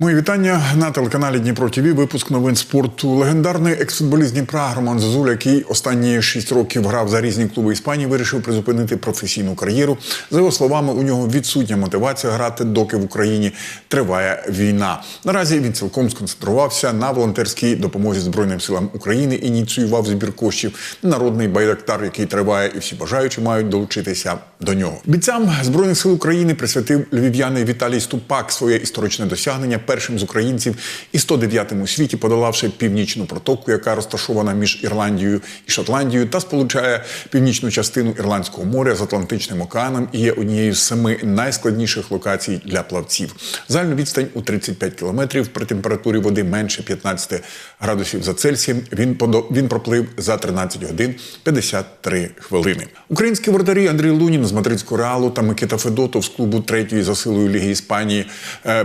Мої вітання на телеканалі Дніпро ТВ. Випуск новин спорту. Легендарний екс-футболіст Дніпра Роман Зозуля, який останні шість років грав за різні клуби Іспанії, вирішив призупинити професійну кар'єру. За його словами, у нього відсутня мотивація грати, доки в Україні триває війна. Наразі він цілком сконцентрувався на волонтерській допомозі Збройним силам України. Ініціював збір коштів народний байрактар, який триває, і всі бажаючі мають долучитися до нього. Бійцям збройних сил України присвятив львів'яний Віталій Ступак своє історичне досягнення першим з українців і 109-м у світі, подолавши північну протоку, яка розташована між Ірландією і Шотландією, та сполучає північну частину Ірландського моря з Атлантичним океаном і є однією з семи найскладніших локацій для плавців. Загальну відстань у 35 кілометрів при температурі води менше 15 градусів за Цельсієм. Він подо... він проплив за 13 годин 53 хвилини. Українські воротарі Андрій Лунін з мадридського реалу та Микита Федотов з клубу третьої за силою Ліги Іспанії е,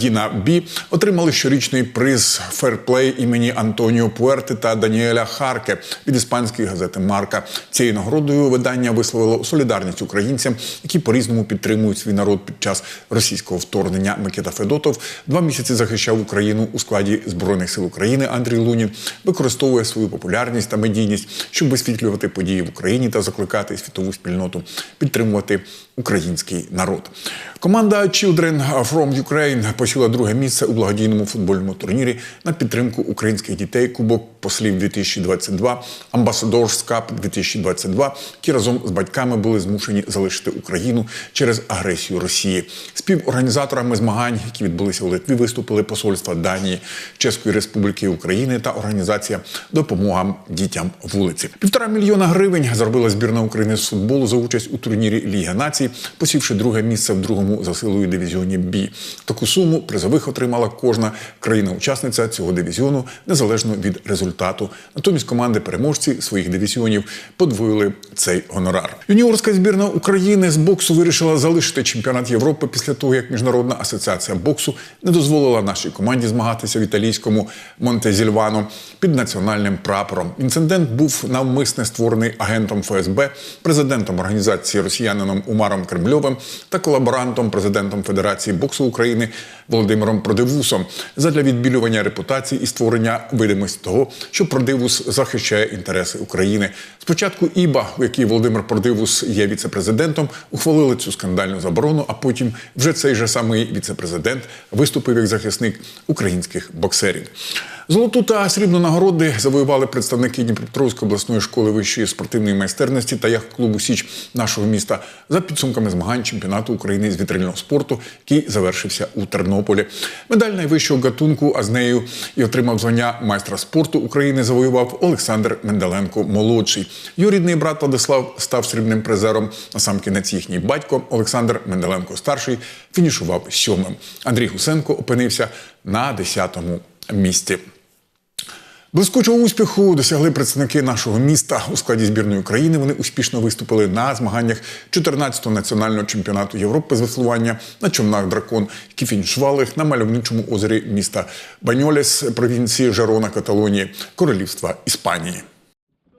Понферадіна Бі отримали щорічний приз ферплей імені Антоніо Пуерти та Даніеля Харке від іспанської газети Марка. Цією нагородою видання висловило солідарність українцям, які по-різному підтримують свій народ під час російського вторгнення. Микита Федотов два місяці захищав Україну у складі збройних сил України. Андрій Лунін використовує свою популярність та медійність, щоб висвітлювати події в Україні та закликати світову спільноту підтримувати український народ. Команда Children from Ukraine посіла друге місце у благодійному футбольному турнірі на підтримку українських дітей Кубок послів 2022, Ambassadors Cup 2022, які разом з батьками були змушені залишити Україну через агресію Росії. Співорганізаторами змагань, які відбулися у Литві, виступили посольства Данії, Чеської Республіки України та організація Допомога дітям вулиці. Півтора мільйона гривень заробила збірна України з футболу за участь у турнірі Ліга націй, посівши друге місце в другому за силою дивізіоні Бі. Таку суму призових отримала кожна країна-учасниця цього дивізіону незалежно від результату. Натомість команди переможці своїх дивізіонів подвоїли цей гонорар. Юніорська збірна України з боксу вирішила залишити чемпіонат Європи після того, як міжнародна асоціація боксу не дозволила нашій команді змагатися в італійському Монтезільвано під національним прапором. Інцидент був навмисне створений агентом ФСБ, президентом організації росіянином Умаром Кремльовим та колаборантом президентом Федерації боксу України Володимиром Продивусом задля відбілювання репутації і створення видимості того, що Продивус захищає інтереси України. Спочатку ІБА, у якій Володимир Продивус є віцепрезидентом, ухвалили цю скандальну заборону. А потім вже цей же самий віцепрезидент виступив як захисник українських боксерів. Золоту та срібну нагороди завоювали представники Дніпропетровської обласної школи вищої спортивної майстерності та яхт-клубу Січ нашого міста за підсумками змагань чемпіонату України з вітрильного спорту, який завершився у Тернополі. Медаль найвищого гатунку, а з нею і отримав звання майстра спорту України. Завоював Олександр Менделенко молодший. Його рідний брат Владислав став срібним призером. Насамкінець їхній батько Олександр Менделенко старший фінішував сьомим. Андрій Гусенко опинився на 10-му місці. Блискучого успіху досягли представники нашого міста у складі збірної України. Вони успішно виступили на змаганнях 14-го національного чемпіонату Європи з веслування на човнах дракон, які фінішували на мальовничому озері міста Баньолес, провінції Жарона, Каталонії, Королівства Іспанії.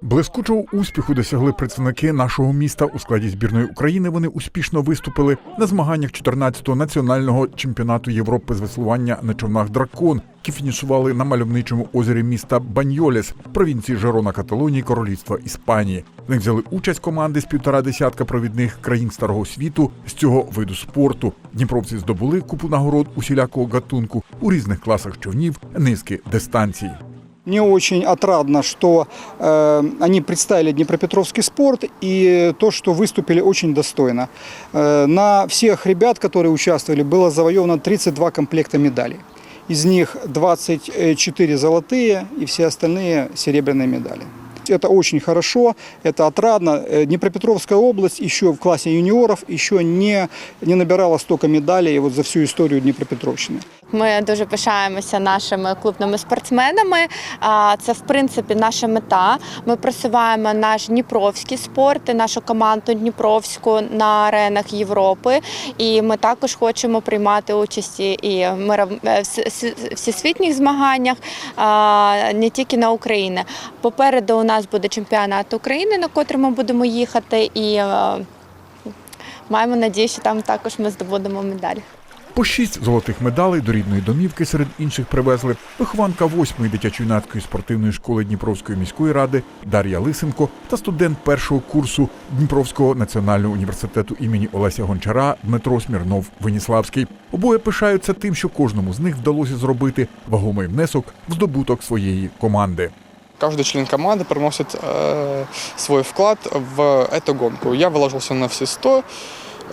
Блискучого успіху досягли представники нашого міста у складі збірної України. Вони успішно виступили на змаганнях 14-го національного чемпіонату Європи з веслування на човнах Дракон, які фінішували на мальовничому озері міста Баньолес, провінції Жерона Каталонії, Королівства Іспанії. В них взяли участь команди з півтора десятка провідних країн старого світу з цього виду спорту. Дніпровці здобули купу нагород усілякого гатунку у різних класах човнів, низки дистанцій. Мне очень отрадно, что э, они представили Днепропетровский спорт и то, что выступили очень достойно. Э, на всех ребят, которые участвовали, было завоевано 32 комплекта медалей. Из них 24 золотые и все остальные серебряные медали. Это очень хорошо, это отрадно. Э, Днепропетровская область еще в классе юниоров еще не, не набирала столько медалей вот за всю историю Днепропетровщины. Ми дуже пишаємося нашими клубними спортсменами. Це в принципі наша мета. Ми просуваємо наш дніпровський спорт, нашу команду Дніпровську на аренах Європи. І ми також хочемо приймати участь і в е, всесвітніх змаганнях, не тільки на Україні. Попереду у нас буде чемпіонат України, на котрий ми будемо їхати, і е, маємо надію, що там також ми здобудемо медаль. По шість золотих медалей до рідної домівки серед інших привезли вихованка восьмої дитячо-юнацької спортивної школи Дніпровської міської ради Дар'я Лисенко та студент першого курсу Дніпровського національного університету імені Олеся Гончара Дмитро Смірнов Веніславський. Обоє пишаються тим, що кожному з них вдалося зробити вагомий внесок в здобуток своєї команди. Каждый член команды приносит э, свой вклад в эту гонку. Я выложился на все 100.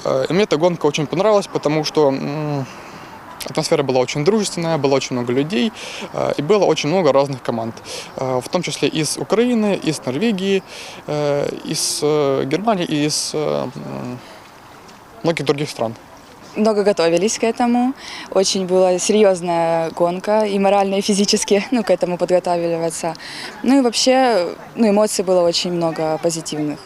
Э, и мне эта гонка очень понравилась, потому что атмосфера была очень дружественная, было очень много людей э, и было очень много разных команд. Э, в том числе из Украины, из Норвегии, из Германии и из многих других стран. много готовились к этому. Очень была серьезная гонка и морально, и физически ну, к этому подготавливаться. Ну и вообще ну, эмоций было очень много позитивных.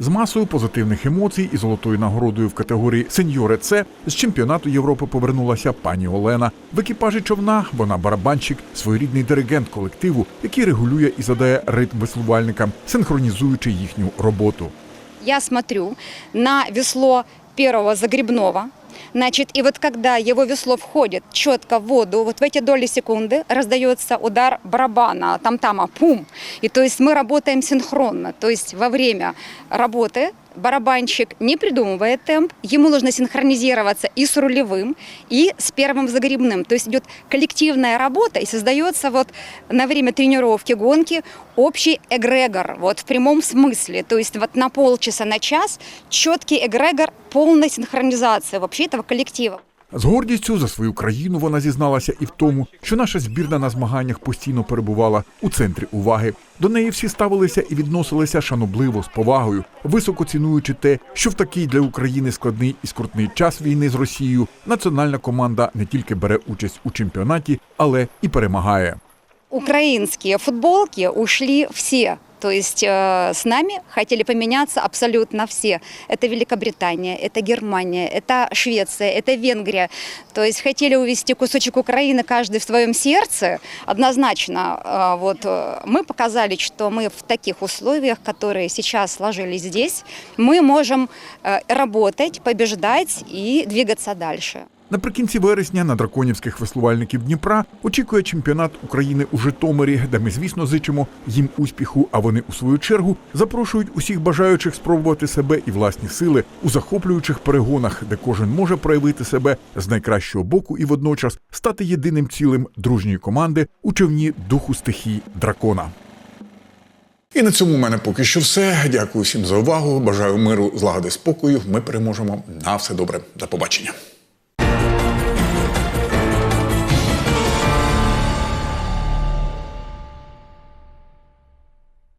З масою позитивних емоцій і золотою нагородою в категорії Сеньоре С з чемпіонату Європи повернулася пані Олена. В екіпажі човна вона барабанщик, своєрідний диригент колективу, який регулює і задає ритм веслувальникам, синхронізуючи їхню роботу. я смотрю на весло первого загребного, Значит, и вот когда его весло входит четко в воду, вот в эти доли секунды раздается удар барабана, там-тама, пум. И то есть мы работаем синхронно. То есть во время работы барабанщик не придумывает темп, ему нужно синхронизироваться и с рулевым, и с первым загребным. То есть идет коллективная работа и создается вот на время тренировки, гонки общий эгрегор, вот в прямом смысле. То есть вот на полчаса, на час четкий эгрегор полной синхронизации вообще этого коллектива. З гордістю за свою країну вона зізналася і в тому, що наша збірна на змаганнях постійно перебувала у центрі уваги. До неї всі ставилися і відносилися шанобливо, з повагою, високо цінуючи те, що в такий для України складний і скрутний час війни з Росією національна команда не тільки бере участь у чемпіонаті, але і перемагає. Украинские футболки ушли все. То есть э, с нами хотели поменяться абсолютно все. Это Великобритания, это Германия, это Швеция, это Венгрия. То есть хотели увести кусочек Украины каждый в своем сердце. Однозначно, э, вот э, мы показали, что мы в таких условиях, которые сейчас сложились здесь, мы можем э, работать, побеждать и двигаться дальше. Наприкінці вересня на драконівських веслувальників Дніпра очікує чемпіонат України у Житомирі, де ми, звісно, зичимо їм успіху. А вони у свою чергу запрошують усіх бажаючих спробувати себе і власні сили у захоплюючих перегонах, де кожен може проявити себе з найкращого боку і водночас стати єдиним цілим дружньої команди у човні духу стихій дракона. І на цьому в мене поки що все. Дякую всім за увагу. Бажаю миру, злагоди, спокою. Ми переможемо. На все добре. До побачення.